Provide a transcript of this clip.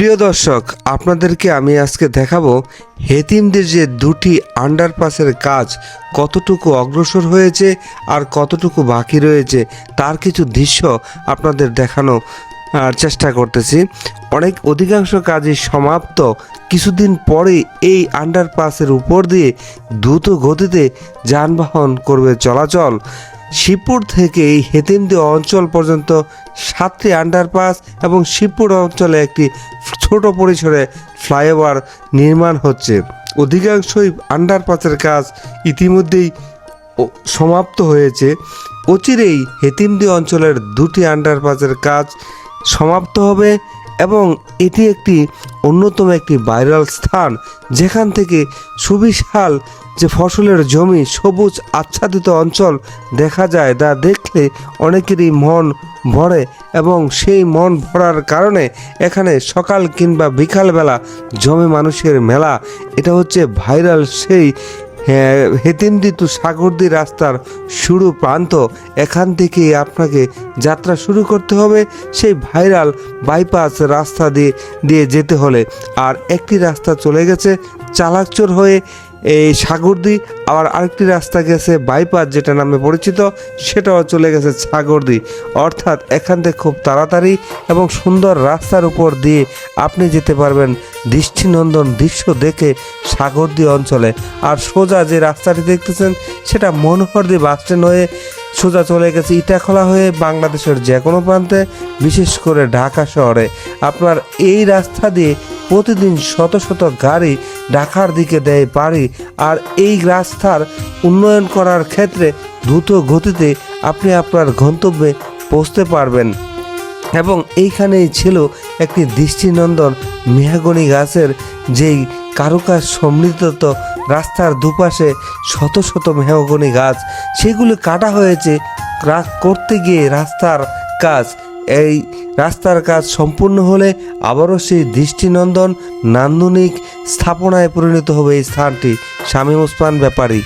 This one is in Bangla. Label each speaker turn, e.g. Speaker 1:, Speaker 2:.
Speaker 1: প্রিয় দর্শক, আপনাদেরকে আমি আজকে দেখাবো হেতিমদের যে দুটি আন্ডারপাসের কাজ, কতটুকু অগ্রসর হয়েছে আর কতটুকু বাকি রয়েছে, তার কিছু দৃশ্য আপনাদের দেখানো আর চেষ্টা করতেছি। অনেক অধিকাংশ কাজই সমাপ্ত। কিছুদিন পরে এই আন্ডারপাসের উপর দিয়ে দ্রুত গতিতে যানবাহন করবে চলাচল। শিবপুর থেকে এই হেতিমদি অঞ্চল পর্যন্ত সাতটি আন্ডারপাস এবং শিবপুর অঞ্চলে একটি ছোট পরিসরে ফ্লাইওভার নির্মাণ হচ্ছে। অধিকাংশই আন্ডারপাসের কাজ ইতিমধ্যেই সমাপ্ত হয়েছে। অচিরেই হেতিমদি অঞ্চলের দুটি আন্ডারপাসের কাজ সমাপ্ত হবে। এবং এটি একটি অন্যতম একটি ভাইরাল স্থান, যেখান থেকে সুবিশাল যে ফসলের জমি সবুজ আচ্ছাদিত অঞ্চল দেখা যায় তা দেখলে অনেকেরই মন ভরে এবং সেই মন ভরার কারণে এখানে সকাল কিংবা বিকালবেলা জমে মানুষের মেলা, এটা হচ্ছে ভাইরাল সেই হ্যাঁ, হেতিমদি টু সাগরদি রাস্তার শুরু প্রান্ত এখান থেকে আপনাকে যাত্রা শুরু করতে হবে। সেই ভাইরাল বাইপাস রাস্তা দিয়ে দিয়ে যেতে হলে। আর একটি রাস্তা চলে গেছে চালাকচোর হয়ে এই সাগরদি, আবার আরেকটি রাস্তা গেছে বাইপাস যেটা নামে পরিচিত, সেটাও চলে গেছে সাগরদি। অর্থাৎ এখান থেকে খুব তাড়াতাড়ি এবং সুন্দর রাস্তার উপর দিয়ে আপনি যেতে পারবেন দৃষ্টিনন্দন দৃশ্য দেখে সাগরদি অঞ্চলে। আর সোজা যে রাস্তাটি দেখতেছেন, সেটা মনোহরদি বাস স্ট্যান্ড হয়ে সোজা চলে গেছে ইটাখোলা হয়ে বাংলাদেশের যে কোনো প্রান্তে, বিশেষ করে ঢাকা শহরে। আপনার এই রাস্তা দিয়ে প্রতিদিন শত শত গাড়ি ঢাকার দিকে দেয় পাড়ি আর এই রাস্তার উন্নয়ন করার ক্ষেত্রে দ্রুত গতিতে আপনি আপনার গন্তব্যে পৌঁছতে পারবেন। এবং এইখানেই ছিল একটি দৃষ্টিনন্দন মেহাগনি গাছের যেই কারুকাজ সমৃদ্ধত রাস্তার দুপাশে শত শত মেহগনি গাছ, সেগুলো কাটা হয়েছে করতে গিয়ে রাস্তার কাজ। এই রাস্তার কাজ সম্পূর্ণ হলে আবারও সেই দৃষ্টিনন্দন নান্দনিক স্থাপনায় পরিণত হবে এই স্থানটি। স্বামী ওসমান ব্যাপারী।